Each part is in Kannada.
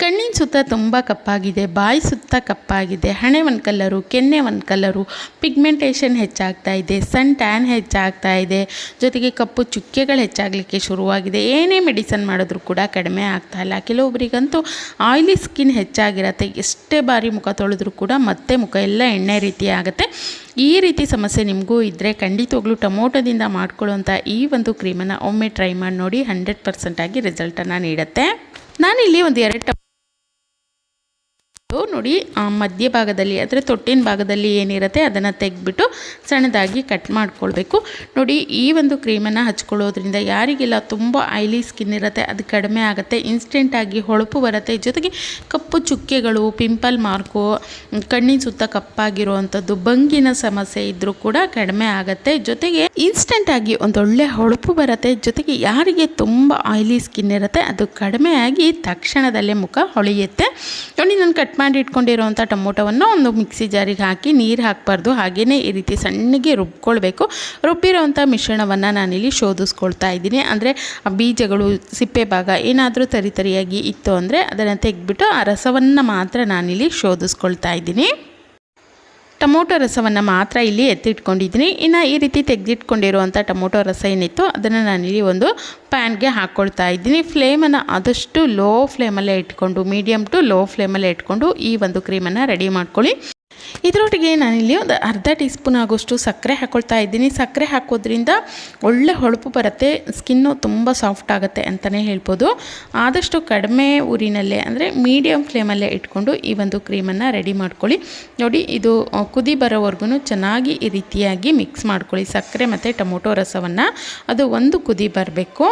ಕಣ್ಣಿನ ಸುತ್ತ ತುಂಬ ಕಪ್ಪಾಗಿದೆ, ಬಾಯಿ ಸುತ್ತ ಕಪ್ಪಾಗಿದೆ, ಹಣೆ ಒಂದು ಕಲ್ಲರು, ಕೆನ್ನೆ ಒಂದು ಕಲ್ಲರು ಪಿಗ್ಮೆಂಟೇಷನ್ ಹೆಚ್ಚಾಗ್ತಾ ಇದೆ ಸನ್ ಟ್ಯಾನ್ ಹೆಚ್ಚಾಗ್ತಾ ಇದೆ, ಜೊತೆಗೆ ಕಪ್ಪು ಚುಕ್ಕೆಗಳು ಹೆಚ್ಚಾಗಲಿಕ್ಕೆ ಶುರುವಾಗಿದೆ. ಏನೇ ಮೆಡಿಸನ್ ಮಾಡಿದ್ರೂ ಕೂಡ ಕಡಿಮೆ ಆಗ್ತಾ ಇಲ್ಲ. ಕೆಲವೊಬ್ಬರಿಗಂತೂ ಆಯಿಲಿ ಸ್ಕಿನ್ ಹೆಚ್ಚಾಗಿರತ್ತೆ. ಎಷ್ಟೇ ಬಾರಿ ಮುಖ ತೊಳೆದ್ರೂ ಕೂಡ ಮತ್ತೆ ಮುಖ ಎಲ್ಲ ಎಣ್ಣೆ ರೀತಿ ಆಗುತ್ತೆ. ಈ ರೀತಿ ಸಮಸ್ಯೆ ನಿಮಗೂ ಇದ್ದರೆ ಖಂಡಿತವಾಗ್ಲೂ ಟೊಮೊಟೊದಿಂದ ಮಾಡ್ಕೊಳ್ಳುವಂಥ ಈ ಒಂದು ಕ್ರೀಮನ್ನು ಒಮ್ಮೆ ಟ್ರೈ ಮಾಡಿ ನೋಡಿ ಹಂಡ್ರೆಡ್ ಪರ್ಸೆಂಟಾಗಿ ರಿಸಲ್ಟನ್ನು ನೀಡುತ್ತೆ. ನಾನಿಲ್ಲಿ ಒಂದು ಎರಡು ನೋಡಿ ಆ, ಮಧ್ಯಭಾಗದಲ್ಲಿ ಅಂದರೆ ತೊಟ್ಟಿನ ಭಾಗದಲ್ಲಿ ಏನಿರುತ್ತೆ ಅದನ್ನು ತೆಗೆದ್ಬಿಟ್ಟು ಸಣ್ಣದಾಗಿ ಕಟ್ ಮಾಡ್ಕೊಳ್ಬೇಕು. ನೋಡಿ ಈ ಒಂದು ಕ್ರೀಮನ್ನು ಹಚ್ಕೊಳ್ಳೋದ್ರಿಂದ ಯಾರಿಗೆಲ್ಲ ತುಂಬ ಆಯ್ಲಿ ಸ್ಕಿನ್ ಇರುತ್ತೆ ಅದು ಕಡಿಮೆ ಆಗುತ್ತೆ ಇನ್ಸ್ಟೆಂಟಾಗಿ ಹೊಳಪು ಬರುತ್ತೆ ಜೊತೆಗೆ ಕಪ್ಪು ಚುಕ್ಕೆಗಳು ಪಿಂಪಲ್ ಮಾರ್ಕು ಕಣ್ಣಿನ ಸುತ್ತ ಕಪ್ಪಾಗಿರುವಂಥದ್ದು ಬಂಗಿನ ಸಮಸ್ಯೆ ಇದ್ದರೂ ಕೂಡ ಕಡಿಮೆ ಆಗುತ್ತೆ. ಜೊತೆಗೆ ಇನ್ಸ್ಟೆಂಟಾಗಿ ಒಂದೊಳ್ಳೆ ಹೊಳಪು ಬರುತ್ತೆ ಜೊತೆಗೆ ಯಾರಿಗೆ ತುಂಬ ಆಯ್ಲಿ ಸ್ಕಿನ್ ಇರುತ್ತೆ ಅದು ಕಡಿಮೆ ಆಗಿ ತಕ್ಷಣದಲ್ಲೇ ಮುಖ ಹೊಳೆಯುತ್ತೆ. ನೋಡಿ ನಾನು ಕಟ್ ಮಾಡಿ ಇಟ್ಕೊಂಡಿರೋವಂಥ ಟೊಮೊಟೊವನ್ನು ಒಂದು ಮಿಕ್ಸಿ ಜಾರಿಗೆ ಹಾಕಿ ನೀರು ಹಾಕಬಾರ್ದು. ಹಾಗೆಯೇ ಈ ರೀತಿ ಸಣ್ಣಗೆ ರುಬ್ಕೊಳ್ಬೇಕು. ರುಬ್ಬಿರೋವಂಥ ಮಿಶ್ರಣವನ್ನು ನಾನಿಲ್ಲಿ ಶೋಧಿಸ್ಕೊಳ್ತಾ ಇದ್ದೀನಿ. ಅಂದರೆ ಆ ಬೀಜಗಳು ಸಿಪ್ಪೆ ಭಾಗ ಏನಾದರೂ ತರಿ ತರಿಯಾಗಿ ಇತ್ತು ಅಂದರೆ ಅದನ್ನು ತೆಗೆದ್ಬಿಟ್ಟು ಆ ರಸವನ್ನು ಮಾತ್ರ ನಾನಿಲ್ಲಿ ಶೋಧಿಸ್ಕೊಳ್ತಾ ಇದ್ದೀನಿ. ಟೊಮೊಟೊ ರಸವನ್ನು ಮಾತ್ರ ಇಲ್ಲಿ ಎತ್ತಿಟ್ಕೊಂಡಿದ್ದೀನಿ. ಇನ್ನು ಈ ರೀತಿ ತೆಗೆದಿಟ್ಕೊಂಡಿರುವಂಥ ಟೊಮೊಟೊ ರಸ ಏನಿತ್ತು ಅದನ್ನು ನಾನಿಲ್ಲಿ ಒಂದು ಪ್ಯಾನ್ಗೆ ಹಾಕ್ಕೊಳ್ತಾ ಇದ್ದೀನಿ. ಫ್ಲೇಮನ್ನು ಆದಷ್ಟು ಲೋ ಫ್ಲೇಮಲ್ಲೇ ಇಟ್ಕೊಂಡು ಮೀಡಿಯಮ್ ಟು ಲೋ ಫ್ಲೇಮಲ್ಲೇ ಇಟ್ಕೊಂಡು ಈ ಒಂದು ಕ್ರೀಮನ್ನು ರೆಡಿ ಮಾಡ್ಕೊಳ್ಳಿ. ಇದರೊಟ್ಟಿಗೆ ನಾನಿಲ್ಲಿ ಒಂದು ಅರ್ಧ ಟೀ ಸ್ಪೂನ್ ಆಗೋಷ್ಟು ಸಕ್ಕರೆ ಹಾಕ್ಕೊಳ್ತಾ ಇದ್ದೀನಿ. ಸಕ್ಕರೆ ಹಾಕೋದ್ರಿಂದ ಒಳ್ಳೆ ಹೊಳಪು ಬರುತ್ತೆ, ಸ್ಕಿನ್ನು ತುಂಬ ಸಾಫ್ಟ್ ಆಗುತ್ತೆ ಅಂತಲೇ ಹೇಳ್ಬೋದು. ಆದಷ್ಟು ಕಡಿಮೆ ಊರಿನಲ್ಲೇ, ಅಂದರೆ ಮೀಡಿಯಮ್ ಫ್ಲೇಮಲ್ಲೇ ಇಟ್ಕೊಂಡು ಈ ಒಂದು ಕ್ರೀಮನ್ನು ರೆಡಿ ಮಾಡ್ಕೊಳ್ಳಿ. ನೋಡಿ, ಇದು ಕುದಿ ಬರೋವರೆಗೂ ಚೆನ್ನಾಗಿ ಈ ರೀತಿಯಾಗಿ ಮಿಕ್ಸ್ ಮಾಡ್ಕೊಳ್ಳಿ. ಸಕ್ಕರೆ ಮತ್ತು ಟೊಮೊಟೊ ರಸವನ್ನು, ಅದು ಒಂದು ಕುದಿ ಬರಬೇಕು.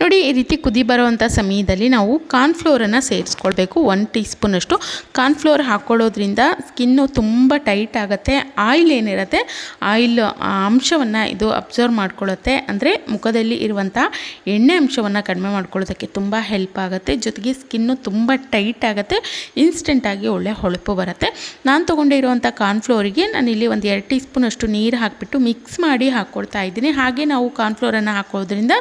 ನೋಡಿ, ಈ ರೀತಿ ಕುದಿ ಬರುವಂಥ ಸಮಯದಲ್ಲಿ ನಾವು ಕಾರ್ನ್ಫ್ಲೋರನ್ನು ಸೇರಿಸ್ಕೊಳ್ಬೇಕು. ಒನ್ ಟೀ ಸ್ಪೂನಷ್ಟು ಕಾರ್ನ್ಫ್ಲೋರ್ ಹಾಕ್ಕೊಳ್ಳೋದ್ರಿಂದ ಸ್ಕಿನ್ನು ತುಂಬ ಟೈಟ್ ಆಗುತ್ತೆ, ಆಯಿಲ್ ಏನಿರುತ್ತೆ, ಆಯಿಲ್ ಅಂಶವನ್ನು ಇದು ಅಬ್ಸರ್ವ್ ಮಾಡ್ಕೊಳ್ಳುತ್ತೆ. ಅಂದರೆ ಮುಖದಲ್ಲಿ ಇರುವಂಥ ಎಣ್ಣೆ ಅಂಶವನ್ನು ಕಡಿಮೆ ಮಾಡ್ಕೊಳ್ಳೋದಕ್ಕೆ ತುಂಬ ಹೆಲ್ಪ್ ಆಗುತ್ತೆ. ಜೊತೆಗೆ ಸ್ಕಿನ್ನು ತುಂಬ ಟೈಟ್ ಆಗುತ್ತೆ ಇನ್ಸ್ಟೆಂಟಾಗಿ ಒಳ್ಳೆ ಹೊಳಪು ಬರುತ್ತೆ. ನಾನು ತೊಗೊಂಡಿರುವಂಥ ಕಾರ್ನ್ಫ್ಲೋರಿಗೆ ಇಲ್ಲಿ ಒಂದು ಎರಡು ಟೀ ಸ್ಪೂನಷ್ಟು ನೀರು ಹಾಕಿಬಿಟ್ಟು ಮಿಕ್ಸ್ ಮಾಡಿ ಹಾಕ್ಕೊಳ್ತಾ ಇದ್ದೀನಿ. ಹಾಗೆ ನಾವು ಕಾರ್ನ್ಫ್ಲೋರನ್ನು ಹಾಕೋದ್ರಿಂದ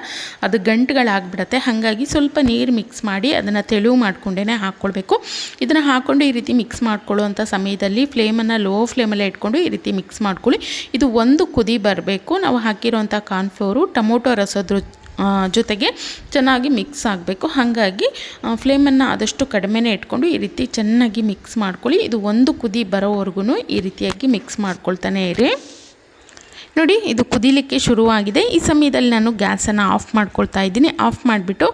ಅದು ಗಂಟುಗಳಾಗ್ಬಿಡತ್ತೆ. ಹಾಗಾಗಿ ಸ್ವಲ್ಪ ನೀರು ಮಿಕ್ಸ್ ಮಾಡಿ ಅದನ್ನು ತೆಳುವು ಮಾಡಿಕೊಂಡೇ ಹಾಕ್ಕೊಳ್ಬೇಕು ಇದನ್ನು ಹಾಕ್ಕೊಂಡು ಈ ರೀತಿ ಮಿಕ್ಸ್ ಮಾಡ್ಕೊಳ್ಳುವಂಥ ಸಮಯದಲ್ಲಿ ಫ್ಲೇಮನ್ನು ಲೋ ಫ್ಲೇಮಲ್ಲೇ ಇಟ್ಕೊಂಡು ಈ ರೀತಿ ಮಿಕ್ಸ್ ಮಾಡ್ಕೊಳ್ಳಿ. ಇದು ಒಂದು ಕುದಿ ಬರಬೇಕು. ನಾವು ಹಾಕಿರುವಂಥ ಕಾರ್ನ್ಫ್ಲೋರು ಟೊಮೊಟೊ ರಸದ ಜೊತೆಗೆ ಚೆನ್ನಾಗಿ ಮಿಕ್ಸ್ ಆಗಬೇಕು. ಹಾಗಾಗಿ ಫ್ಲೇಮನ್ನು ಆದಷ್ಟು ಕಡಿಮೆನೇ ಇಟ್ಕೊಂಡು ಈ ರೀತಿ ಚೆನ್ನಾಗಿ ಮಿಕ್ಸ್ ಮಾಡ್ಕೊಳ್ಳಿ. ಇದು ಒಂದು ಕುದಿ ಬರೋವರೆಗೂ ಈ ರೀತಿಯಾಗಿ ಮಿಕ್ಸ್ ಮಾಡ್ಕೊಳ್ತಾನೆ ಇರಿ. ನೋಡಿ, ಇದು ಕುದಿಲಿಕ್ಕೆ ಶುರುವಾಗಿದೆ. ಈ ಸಮಯದಲ್ಲಿ ನಾನು ಗ್ಯಾಸನ್ನು ಆಫ್ ಮಾಡ್ಕೊಳ್ತಾ ಇದ್ದೀನಿ. ಆಫ್ ಮಾಡಿಬಿಟ್ಟು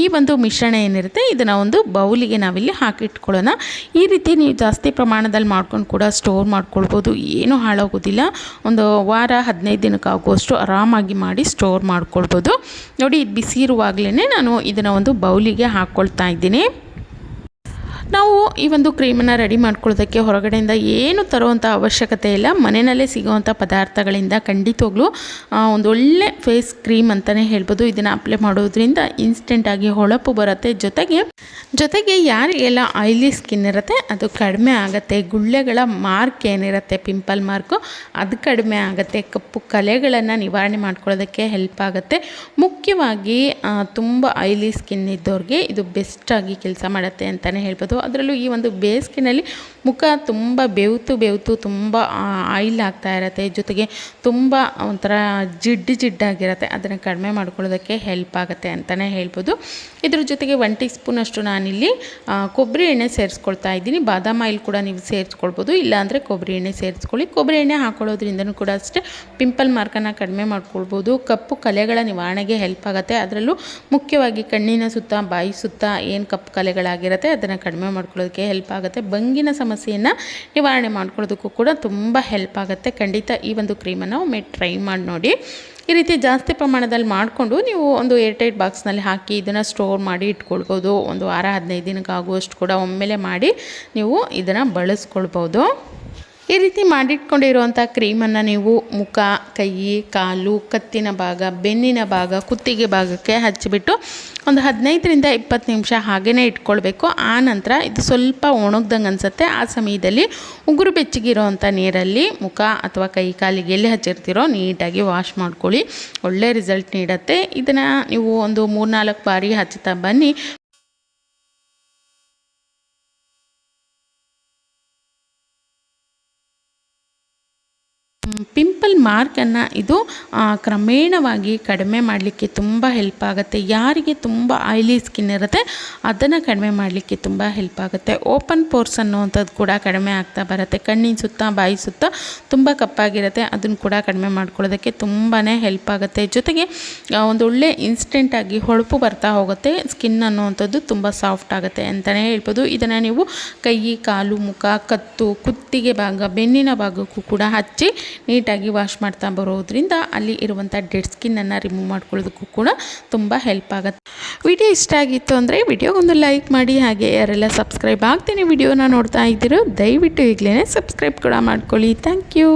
ಈ ಒಂದು ಮಿಶ್ರಣ ಏನಿರುತ್ತೆ, ಇದನ್ನು ಒಂದು ಬೌಲಿಗೆ ನಾವಿಲ್ಲಿ ಹಾಕಿಟ್ಕೊಳ್ಳೋಣ. ಈ ರೀತಿ ನೀವು ಜಾಸ್ತಿ ಪ್ರಮಾಣದಲ್ಲಿ ಮಾಡ್ಕೊಂಡು ಕೂಡ ಸ್ಟೋರ್ ಮಾಡ್ಕೊಳ್ಬೋದು. ಏನೂ ಹಾಳಾಗೋದಿಲ್ಲ. ಒಂದು ವಾರ, ಹದಿನೈದು ದಿನಕ್ಕೆ ಆಗುವಷ್ಟು ಆರಾಮಾಗಿ ಮಾಡಿ ಸ್ಟೋರ್ ಮಾಡ್ಕೊಳ್ಬೋದು. ನೋಡಿ, ಇದು ಬಿಸಿ ಇರುವಾಗಲೇ ನಾನು ಇದನ್ನು ಒಂದು ಬೌಲಿಗೆ ಹಾಕ್ಕೊಳ್ತಾ ಇದ್ದೀನಿ. ನಾವು ಈ ಒಂದು ಕ್ರೀಮನ್ನು ರೆಡಿ ಮಾಡ್ಕೊಳ್ಳೋದಕ್ಕೆ ಹೊರಗಡೆಯಿಂದ ಏನು ತರುವಂಥ ಅವಶ್ಯಕತೆ ಇಲ್ಲ. ಮನೆಯಲ್ಲೇ ಸಿಗುವಂಥ ಪದಾರ್ಥಗಳಿಂದ ಖಂಡಿತವಾಗ್ಲೂ ಒಂದೊಳ್ಳೆ ಫೇಸ್ ಕ್ರೀಮ್ ಅಂತಲೇ ಹೇಳ್ಬೋದು. ಇದನ್ನು ಅಪ್ಲೈ ಮಾಡೋದ್ರಿಂದ ಇನ್ಸ್ಟೆಂಟಾಗಿ ಹೊಳಪು ಬರುತ್ತೆ. ಜೊತೆಗೆ ಜೊತೆಗೆ ಯಾರಿಗೆಲ್ಲ ಆಯಿಲಿ ಸ್ಕಿನ್ ಇರುತ್ತೆ, ಅದು ಕಡಿಮೆ ಆಗುತ್ತೆ. ಗುಳ್ಳೆಗಳ ಮಾರ್ಕ್ ಏನಿರುತ್ತೆ ಪಿಂಪಲ್ ಮಾರ್ಕು ಅದು ಕಡಿಮೆ ಆಗುತ್ತೆ. ಕಪ್ಪು ಕಲೆಗಳನ್ನು ನಿವಾರಣೆ ಮಾಡ್ಕೊಳ್ಳೋದಕ್ಕೆ ಹೆಲ್ಪ್ ಆಗುತ್ತೆ. ಮುಖ್ಯವಾಗಿ ತುಂಬ ಆಯಿಲಿ ಸ್ಕಿನ್ ಇದ್ದವ್ರಿಗೆ ಇದು ಬೆಸ್ಟಾಗಿ ಕೆಲಸ ಮಾಡುತ್ತೆ ಅಂತಲೇ ಹೇಳ್ಬೋದು. ಅದರಲ್ಲೂ ಈ ಒಂದು ಬೇಸಿಗೆನಲ್ಲಿ ಮುಖ ತುಂಬ ಬೆವ್ತು ಬೆವ್ತು ತುಂಬ ಆಯಿಲ್ ಆಗ್ತಾ ಇರುತ್ತೆ. ಜೊತೆಗೆ ತುಂಬ ಒಂಥರ ಜಿಡ್ಡು ಜಿಡ್ಡಾಗಿರತ್ತೆ ಅದನ್ನು ಕಡಿಮೆ ಮಾಡ್ಕೊಳ್ಳೋದಕ್ಕೆ ಹೆಲ್ಪ್ ಆಗುತ್ತೆ ಅಂತಲೇ ಹೇಳ್ಬೋದು. ಇದ್ರ ಜೊತೆಗೆ ಒನ್ ಟೀ ಸ್ಪೂನಷ್ಟು ನಾನಿಲ್ಲಿ ಕೊಬ್ಬರಿ ಎಣ್ಣೆ ಸೇರಿಸ್ಕೊಳ್ತಾ ಇದ್ದೀನಿ. ಬಾದಾಮ್ ಆಯಿಲ್ ಕೂಡ ನೀವು ಸೇರಿಸ್ಕೊಳ್ಬೋದು. ಇಲ್ಲಾಂದರೆ ಕೊಬ್ಬರಿ ಎಣ್ಣೆ ಸೇರಿಸ್ಕೊಳ್ಳಿ. ಕೊಬ್ಬರಿ ಎಣ್ಣೆ ಹಾಕೊಳ್ಳೋದ್ರಿಂದನೂ ಕೂಡ ಅಷ್ಟೇ ಪಿಂಪಲ್ ಮಾರ್ಕನ್ನು ಕಡಿಮೆ ಮಾಡ್ಕೊಳ್ಬೋದು. ಕಪ್ಪು ಕಲೆಗಳ ನಿವಾರಣೆಗೆ ಹೆಲ್ಪ್ ಆಗುತ್ತೆ. ಅದರಲ್ಲೂ ಮುಖ್ಯವಾಗಿ ಕಣ್ಣಿನ ಸುತ್ತ, ಬಾಯಿ ಸುತ್ತ ಏನು ಕಪ್ಪು ಕಲೆಗಳಾಗಿರುತ್ತೆ, ಅದನ್ನು ಕಡಿಮೆ ಮಾಡ್ಕೊಳ್ಳೋದಕ್ಕೆ ಹೆಲ್ಪ್ ಆಗುತ್ತೆ. ಬಂಗಿನ ಸಮಸ್ಯೆಯನ್ನು ನಿವಾರಣೆ ಮಾಡ್ಕೊಳ್ಳೋದಕ್ಕೂ ಕೂಡ ತುಂಬ ಹೆಲ್ಪ್ ಆಗುತ್ತೆ. ಖಂಡಿತ ಈ ಒಂದು ಕ್ರೀಮನ್ನು ಒಮ್ಮೆ ಟ್ರೈ ಮಾಡಿ ನೋಡಿ. ಈ ರೀತಿ ಜಾಸ್ತಿ ಪ್ರಮಾಣದಲ್ಲಿ ಮಾಡಿಕೊಂಡು ನೀವು ಒಂದು ಏರ್ಟೈಟ್ ಬಾಕ್ಸ್ನಲ್ಲಿ ಹಾಕಿ ಇದನ್ನು ಸ್ಟೋರ್ ಮಾಡಿ ಇಟ್ಕೊಳ್ಬೋದು. ಒಂದು ವಾರ ಹದಿನೈದು ದಿನಕ್ಕಾಗುವಷ್ಟು ಕೂಡ ಒಮ್ಮೆಲೆ ಮಾಡಿ ನೀವು ಇದನ್ನು ಬಳಸ್ಕೊಳ್ಬೋದು. ಈ ರೀತಿ ಮಾಡಿಟ್ಕೊಂಡಿರುವಂಥ ಕ್ರೀಮನ್ನು ನೀವು ಮುಖ, ಕೈ, ಕಾಲು, ಕತ್ತಿನ ಭಾಗ, ಬೆನ್ನಿನ ಭಾಗ, ಕುತ್ತಿಗೆ ಭಾಗಕ್ಕೆ ಹಚ್ಚಿಬಿಟ್ಟು ಒಂದು ಹದಿನೈದರಿಂದ ಇಪ್ಪತ್ತು ನಿಮಿಷ ಹಾಗೇ ಇಟ್ಕೊಳ್ಬೇಕು. ಆ ನಂತರ ಇದು ಸ್ವಲ್ಪ ಒಣಗ್ದಂಗೆ ಅನಿಸುತ್ತೆ. ಆ ಸಮಯದಲ್ಲಿ ಉಗುರು ಬೆಚ್ಚಗಿರೋವಂಥ ನೀರಲ್ಲಿ ಮುಖ ಅಥವಾ ಕೈ ಕಾಲಿಗೆ ಎಲ್ಲಿ ಹಚ್ಚಿರ್ತೀರೋ ನೀಟಾಗಿ ವಾಶ್ ಮಾಡ್ಕೊಳ್ಳಿ. ಒಳ್ಳೆ ರಿಸಲ್ಟ್ ನೀಡುತ್ತೆ. ಇದನ್ನು ನೀವು ಒಂದು ಮೂರ್ನಾಲ್ಕು ಬಾರಿ ಹಚ್ಚುತ್ತಾ ಬನ್ನಿ. pimp ಪಿಂಪಲ್ ಮಾರ್ಕನ್ನು ಇದು ಕ್ರಮೇಣವಾಗಿ ಕಡಿಮೆ ಮಾಡಲಿಕ್ಕೆ ತುಂಬ ಹೆಲ್ಪ್ ಆಗುತ್ತೆ. ಯಾರಿಗೆ ತುಂಬ ಆಯಿಲಿ ಸ್ಕಿನ್ ಇರುತ್ತೆ, ಅದನ್ನು ಕಡಿಮೆ ಮಾಡಲಿಕ್ಕೆ ತುಂಬ ಹೆಲ್ಪ್ ಆಗುತ್ತೆ. ಓಪನ್ ಪೋರ್ಸ್ ಅನ್ನುವಂಥದ್ದು ಕೂಡ ಕಡಿಮೆ ಆಗ್ತಾ ಬರುತ್ತೆ. ಕಣ್ಣಿನ ಸುತ್ತ, ಬಾಯಿ ಸುತ್ತ ತುಂಬ ಕಪ್ಪಾಗಿರುತ್ತೆ. ಅದನ್ನು ಕೂಡ ಕಡಿಮೆ ಮಾಡ್ಕೊಳ್ಳೋದಕ್ಕೆ ತುಂಬಾ ಹೆಲ್ಪ್ ಆಗುತ್ತೆ. ಜೊತೆಗೆ ಒಂದು ಒಳ್ಳೆ ಇನ್ಸ್ಟೆಂಟಾಗಿ ಹೊಳಪು ಬರ್ತಾ ಹೋಗುತ್ತೆ. ಸ್ಕಿನ್ ಅನ್ನುವಂಥದ್ದು ತುಂಬ ಸಾಫ್ಟ್ ಆಗುತ್ತೆ ಅಂತಲೇ ಹೇಳ್ಬೋದು. ಇದನ್ನು ನೀವು ಕೈ, ಕಾಲು, ಮುಖ, ಕತ್ತು, ಕುತ್ತಿಗೆ ಭಾಗ, ಬೆನ್ನಿನ ಭಾಗಕ್ಕೂ ಕೂಡ ಹಚ್ಚಿ ನೀಟಾಗಿ ವಾಶ್ ಮಾಡ್ತಾ ಬರೋದ್ರಿಂದ ಅಲ್ಲಿ ಇರುವಂಥ ಡೆಡ್ ಸ್ಕಿನ್ನನ್ನು ರಿಮೂವ್ ಮಾಡ್ಕೊಳ್ಳೋದಕ್ಕೂ ಕೂಡ ತುಂಬ ಹೆಲ್ಪ್ ಆಗುತ್ತೆ. ವಿಡಿಯೋ ಇಷ್ಟ ಆಗಿತ್ತು ಅಂದರೆ ವಿಡಿಯೋಗೊಂದು ಲೈಕ್ ಮಾಡಿ, ಹಾಗೆ ಯಾರೆಲ್ಲ ಸಬ್ಸ್ಕ್ರೈಬ್ ಆಗ್ತೀನಿ ವಿಡಿಯೋನ ನೋಡ್ತಾ ಇದ್ದೀರೋ ದಯವಿಟ್ಟು ಈಗಲೇ ಸಬ್ಸ್ಕ್ರೈಬ್ ಕೂಡ ಮಾಡ್ಕೊಳ್ಳಿ. Thank you.